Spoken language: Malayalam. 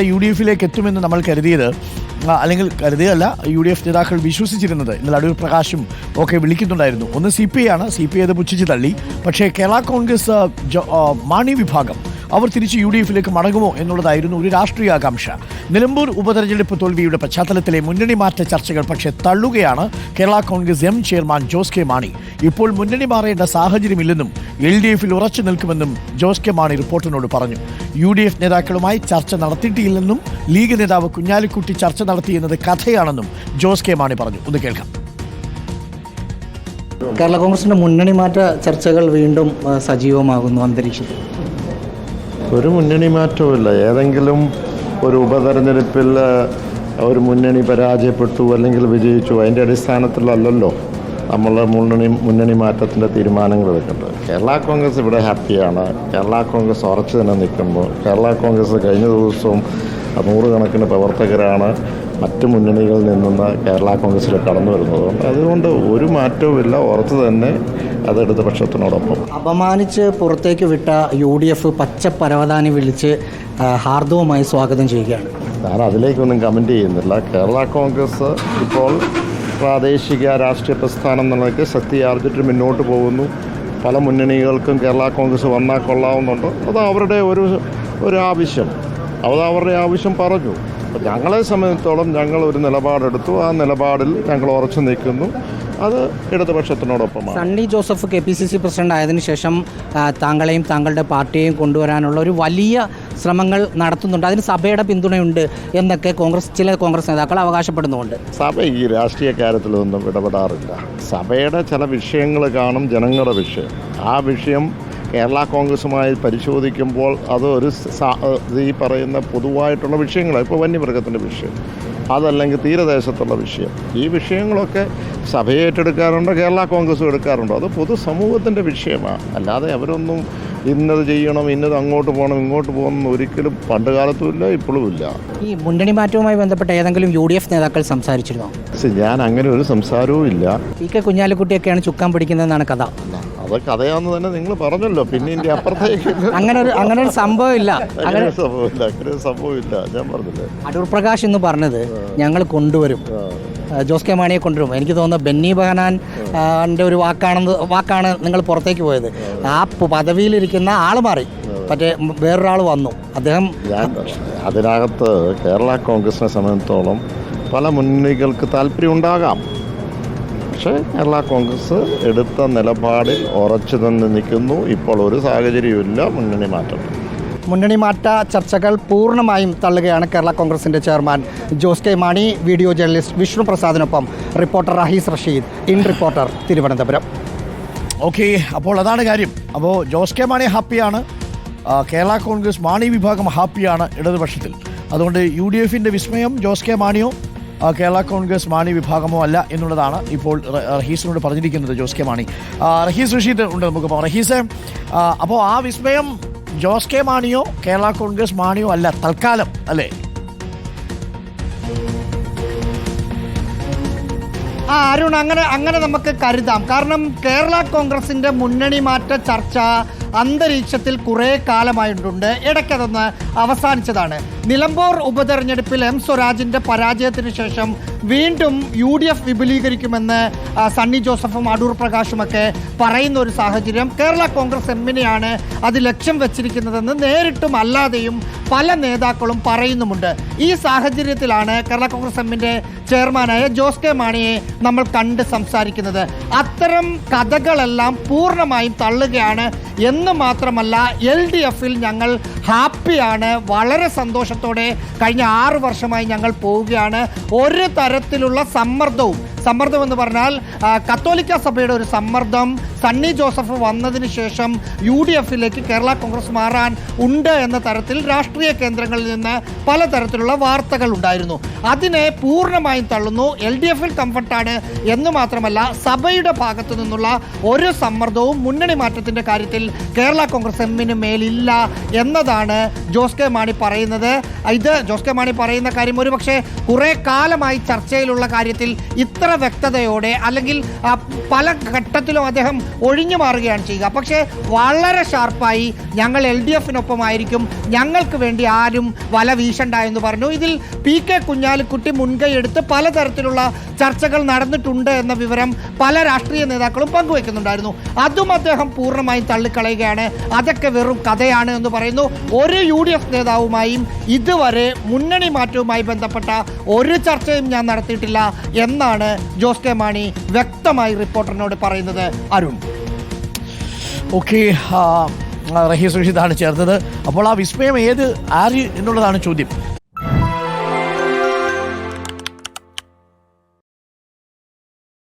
യു ഡി എഫിലേക്ക് എത്തുമെന്ന് നമ്മൾ കരുതിയത്. അല്ലെങ്കിൽ കരുതിയല്ല യു ഡി എഫ് നേതാക്കൾ വിശ്വസിച്ചിരുന്നത്. ഇന്നലെ അടൂർ പ്രകാശും ഒക്കെ വിളിക്കുന്നുണ്ടായിരുന്നു. ഒന്ന് സി പി ഐ ആണ്. സി പി ഐ അത് പുച്ഛിച്ച് തള്ളി. പക്ഷേ കേരള കോൺഗ്രസ് മാണി വിഭാഗം അവർ തിരിച്ച് യു ഡി എഫിലേക്ക് മടങ്ങുമോ എന്നുള്ളതായിരുന്നു ഒരു രാഷ്ട്രീയ ആകാംക്ഷ. നിലമ്പൂർ ഉപതെരഞ്ഞെടുപ്പ് തോൽവിയുടെ പശ്ചാത്തലത്തിലെ മുന്നണി മാറ്റ ചർച്ചകൾ പക്ഷേ തള്ളുകയാണ് Kerala Congress M chairman Jose K Mani. ഇപ്പോൾ മുന്നണി മാറേണ്ട സാഹചര്യമില്ലെന്നും എൽ ഡി എഫിൽ ഉറച്ചു നിൽക്കുമെന്നും ജോസ് കെ മാണി റിപ്പോർട്ടിനോട് പറഞ്ഞു. യു ഡി എഫ് നേതാക്കളുമായി ചർച്ച നടത്തിയിട്ടില്ലെന്നും ലീഗ് നേതാവ് കുഞ്ഞാലിക്കുട്ടി ചർച്ച നടത്തിയെന്നത് കഥയാണെന്നും ജോസ് കെ മാണി പറഞ്ഞു. ഒന്ന് കേൾക്കാം. കേരള കോൺഗ്രസിന്റെ മുന്നണി മാറ്റ ചർച്ചകൾ വീണ്ടും സജീവമാകുന്നു അന്തരീക്ഷത്തിൽ. ഒരു മുന്നണി മാറ്റവുമില്ല. ഏതെങ്കിലും ഒരു ഉപതെരഞ്ഞെടുപ്പിൽ ഒരു മുന്നണി പരാജയപ്പെട്ടു അല്ലെങ്കിൽ വിജയിച്ചു അതിന്റെ അടിസ്ഥാനത്തിലല്ലല്ലോ നമ്മൾ മുന്നണി മുന്നണി മാറ്റത്തിന്റെ തീരുമാനങ്ങൾ എടുക്കേണ്ടത്. കേരള കോൺഗ്രസ് ഇവിടെ ഹാപ്പിയാണ്. കേരള കോൺഗ്രസ് ഉറച്ചു തന്നെ നിൽക്കുന്നു കേരള കോൺഗ്രസ് കഴിഞ്ഞ ദിവസവും നൂറുകണക്കിന് പ്രവർത്തകരാണ് മറ്റ് മുന്നണികളിൽ നിന്നും കേരള കോൺഗ്രസ്സിൽ കടന്നു വരുന്നത്. അതുകൊണ്ട് ഒരു മാറ്റവുമില്ല. ഉറച്ചു തന്നെ അത് ഇടതുപക്ഷത്തിനോടൊപ്പം അപമാനിച്ച് പുറത്തേക്ക് വിട്ട യു ഡി എഫ് പച്ച പരവതാനി വിളിച്ച് ഹാർദവുമായി സ്വാഗതം ചെയ്യുകയാണ്. ഞാൻ അതിലേക്കൊന്നും കമന്റ് ചെയ്യുന്നില്ല. കേരള കോൺഗ്രസ് ഇപ്പോൾ പ്രാദേശിക രാഷ്ട്രീയ പ്രസ്ഥാനം നിലയ്ക്ക് ശക്തി ആർജിച്ച് മുന്നോട്ട് പോകുന്നു. പല മുന്നണികൾക്കും കേരള കോൺഗ്രസ് വന്നാൽ കൊള്ളാവുന്നുണ്ട്. അത് അവരുടെ ഒരു ഒരു ആവശ്യം. അത് അവരുടെ ആവശ്യം പറഞ്ഞു. അപ്പോൾ ഞങ്ങളെ സംബന്ധിച്ചിടത്തോളം ഞങ്ങൾ ഒരു നിലപാടെടുത്തു. ആ നിലപാടിൽ ഞങ്ങൾ ഉറച്ചു നിൽക്കുന്നു. അത് ഇടതുപക്ഷത്തിനോടൊപ്പമാണ്. Sunny Joseph K P C C president ആയതിനു ശേഷം താങ്കളെയും താങ്കളുടെ പാർട്ടിയെയും കൊണ്ടുവരാനുള്ള ഒരു വലിയ ശ്രമങ്ങൾ നടത്തുന്നുണ്ട്. അതിന് സഭയുടെ പിന്തുണയുണ്ട് എന്നൊക്കെ കോൺഗ്രസ് ചില കോൺഗ്രസ് നേതാക്കൾ അവകാശപ്പെടുന്നുണ്ട് സഭ ഈ രാഷ്ട്രീയ കാര്യത്തിലൊന്നും ഇടപെടാറില്ല. സഭയുടെ ചില വിഷയങ്ങൾ കാണും ജനങ്ങളുടെ വിഷയം. ആ വിഷയം കേരള കോൺഗ്രസുമായി പരിശോധിക്കുമ്പോൾ അതൊരു ഒരു ഈ പറയുന്ന പൊതുവായിട്ടുള്ള വിഷയങ്ങളാണ്. ഇപ്പോൾ വന്യമൃഗത്തിന്റെ വിഷയം. അതല്ലെങ്കിൽ തീരദേശത്തുള്ള വിഷയം. ഈ വിഷയങ്ങളൊക്കെ സഭയെ ഏറ്റെടുക്കാറുണ്ട് കേരള കോൺഗ്രസും എടുക്കാറുണ്ട്? അത് പൊതുസമൂഹത്തിന്റെ വിഷയമാണ് അല്ലാതെ അവരൊന്നും ഇന്നത് ചെയ്യണം ഇന്നത് അങ്ങോട്ട് പോകണം ഇങ്ങോട്ട് പോകണം ഒരിക്കലും പണ്ട് കാലത്തും ഇല്ല ഇപ്പോഴും ഇല്ല. ഈ മുന്നണി മാറ്റവുമായി ബന്ധപ്പെട്ട ഏതെങ്കിലും യു ഡി എഫ് നേതാക്കൾ സംസാരിച്ചിരുന്നോ? ഞാൻ അങ്ങനെ ഒരു സംസാരവും ഇല്ല. പി കെ കുഞ്ഞാലിക്കുട്ടിയൊക്കെയാണ് ചുക്കാൻ പിടിക്കുന്നതെന്നാണ് കഥ. അത് കഥയാന്ന് തന്നെ നിങ്ങൾ പറഞ്ഞല്ലോ പിന്നെ ഇതിന്റെ അപ്പുറത്തേക്ക്. അങ്ങനെ ഒരു അങ്ങനെ ഒരു സംഭവം ഇല്ല അങ്ങനെ ഒരു സംഭവമില്ല അങ്ങനെ ഒരു സംഭവമില്ല ഞാൻ പറഞ്ഞില്ലേ? അടൂർ പ്രകാശ് എന്ന് പറഞ്ഞത് ഞങ്ങൾ കൊണ്ടുവരും. ജോസ് കെ മാണിയെ കൊണ്ടുവരും. എനിക്ക് തോന്നുന്നു ബെന്നി ബഹനാൻ ആ, ഒരു വാക്കാണെന്ന് വാക്കാണ് നിങ്ങൾ പുറത്തേക്ക് പോയത്. ആ. പ- പദവിയിലിരിക്കുന്ന ആൾ മാറി. മറ്റേ വേറൊരാൾ വന്നു. അദ്ദേഹം ഞാൻ അതിനകത്ത് കേരള കോൺഗ്രസിനെ സംബന്ധിച്ചിടത്തോളം പല മുന്നണികൾക്ക് താല്പര്യം ഉണ്ടാകാം. പക്ഷേ കേരള കോൺഗ്രസ് എടുത്ത നിലപാടിൽ ഉറച്ചു തന്നെ നിൽക്കുന്നു. ഇപ്പോൾ ഒരു സാഹചര്യമില്ല മുന്നണി മാറ്റം. മുന്നണി മാറ്റ ചർച്ചകൾ പൂർണമായും തള്ളുകയാണ് കേരള കോൺഗ്രസിന്റെ chairman Jose K Mani video journalist Vishnu പ്രസാദിനൊപ്പം reporter Rahees Rasheed in reporter Thiruvananthapuram. Okay അപ്പോൾ അതാണ് കാര്യം. അപ്പോൾ ജോസ് കെ മാണി ഹാപ്പിയാണ്. കേരള കോൺഗ്രസ് മാണി വിഭാഗം ഹാപ്പിയാണ് ഇടതുപക്ഷത്തിൽ. അതുകൊണ്ട് യു ഡി എഫിന്റെ വിസ്മയം ജോസ് കെ മാണിയോ കേരള കോൺഗ്രസ് മാണി വിഭാഗമോ അല്ല എന്നുള്ളതാണ് ഇപ്പോൾ റഹീസിനോട് പറഞ്ഞിരിക്കുന്നത് ജോസ് കെ മാണി. റഹീസ് റഷീദ് ഉണ്ട് നമുക്ക് റഹീസ് അപ്പോൾ ആ വിസ്മയം ജോസ് കെ മാണിയോ കേരള കോൺഗ്രസ് മാണിയോ അല്ല തൽക്കാലം അല്ലേ? ആ അരുൺ അങ്ങനെ അങ്ങനെ നമുക്ക് കരുതാം. കാരണം കേരള കോൺഗ്രസിന്റെ മുന്നണി മാറ്റ ചർച്ച അന്തരീക്ഷത്തിൽ കുറേ കാലമായിട്ടുണ്ട്. ഇടയ്ക്കതൊന്ന് അവസാനിച്ചതാണ്. നിലമ്പൂർ ഉപതെരഞ്ഞെടുപ്പിൽ എം സ്വരാജിന്റെ പരാജയത്തിന് ശേഷം വീണ്ടും യു ഡി എഫ് വിപുലീകരിക്കുമെന്ന് സണ്ണി ജോസഫും അടൂർ പ്രകാശുമൊക്കെ പറയുന്ന ഒരു സാഹചര്യം കേരള കോൺഗ്രസ് എമ്മിനെയാണ് അത് ലക്ഷ്യം വെച്ചിരിക്കുന്നതെന്ന് നേരിട്ടും അല്ലാതെയും പല നേതാക്കളും പറയുന്നുമുണ്ട്. ഈ സാഹചര്യത്തിലാണ് കേരള കോൺഗ്രസ് എമ്മിന്റെ ചെയർമാനായ ജോസ് കെ മാണിയെ നമ്മൾ കണ്ട് സംസാരിക്കുന്നത്. അത്തരം കഥകളെല്ലാം പൂർണമായും തള്ളുകയാണ് എന്ന് മാത്രമല്ല എൽ ഡി എഫിൽ ഞങ്ങൾ ഹാപ്പിയാണ് വളരെ സന്തോഷത്തോടെ കഴിഞ്ഞ ആറ് വർഷമായി ഞങ്ങൾ പോവുകയാണ്. ഒരു തരത്തിലുള്ള സമ്മർദ്ദവും സമ്മർദ്ദം എന്ന് പറഞ്ഞാൽ കത്തോലിക്ക സഭയുടെ ഒരു സമ്മർദ്ദം സണ്ണി ജോസഫ് വന്നതിന് ശേഷം യു ഡി എഫിലേക്ക് കേരള കോൺഗ്രസ് മാറാൻ ഉണ്ട് എന്ന തരത്തിൽ രാഷ്ട്രീയ കേന്ദ്രങ്ങളിൽ നിന്ന് പലതരത്തിലുള്ള വാർത്തകൾ ഉണ്ടായിരുന്നു. അതിനെ പൂർണമായും തള്ളുന്നു. എൽ ഡി എഫിൽ കംഫർട്ടാണ് എന്ന് മാത്രമല്ല സഭയുടെ ഭാഗത്തു നിന്നുള്ള ഒരു സമ്മർദ്ദവും മുന്നണി മാറ്റത്തിന്റെ കാര്യത്തിൽ കേരള കോൺഗ്രസ് എമ്മിന് മേലില്ല എന്നതാണ് ജോസ് കെ മാണി പറയുന്നത്. ഇത് ജോസ് കെ മാണി പറയുന്ന കാര്യം ഒരുപക്ഷെ കുറേ കാലമായി ചർച്ചയിലുള്ള കാര്യത്തിൽ ഇത്ര വ്യക്തതയോടെ അല്ലെങ്കിൽ പല ഘട്ടത്തിലും അദ്ദേഹം ഒഴിഞ്ഞു മാറുകയാണ് ചെയ്യുക. പക്ഷേ വളരെ ഷാർപ്പായി ഞങ്ങൾ എൽ ഡി എഫിനൊപ്പമായിരിക്കും. ഞങ്ങൾക്ക് വേണ്ടി ആരും വല വീശണ്ട എന്ന് പറഞ്ഞു. ഇതിൽ പി കെ കുഞ്ഞാലിക്കുട്ടി മുൻകൈയെടുത്ത് പലതരത്തിലുള്ള ചർച്ചകൾ നടന്നിട്ടുണ്ട് എന്ന വിവരം പല രാഷ്ട്രീയ നേതാക്കളും പങ്കുവെക്കുന്നുണ്ടായിരുന്നു അതും അദ്ദേഹം പൂർണമായും തള്ളിക്കളയുകയാണ്. അതൊക്കെ വെറും കഥയാണ് എന്ന് പറയുന്നു. ഒരു യു ഡി എഫ് നേതാവുമായും ഇതുവരെ മുന്നണി മാറ്റവുമായി ബന്ധപ്പെട്ട ഒരു ചർച്ചയും ഞാൻ നടത്തിയിട്ടില്ല എന്നാണ് ജോസ് കെ മാണി വ്യക്തമായി റിപ്പോർട്ടറിനോട് പറയുന്നത് അരുൺ. ഓക്കെ റഹീസ് റഷീദാണ് ചേർന്നത്. അപ്പോൾ ആ വിസ്മയം ഏത് ആര് എന്നുള്ളതാണ് ചോദ്യം.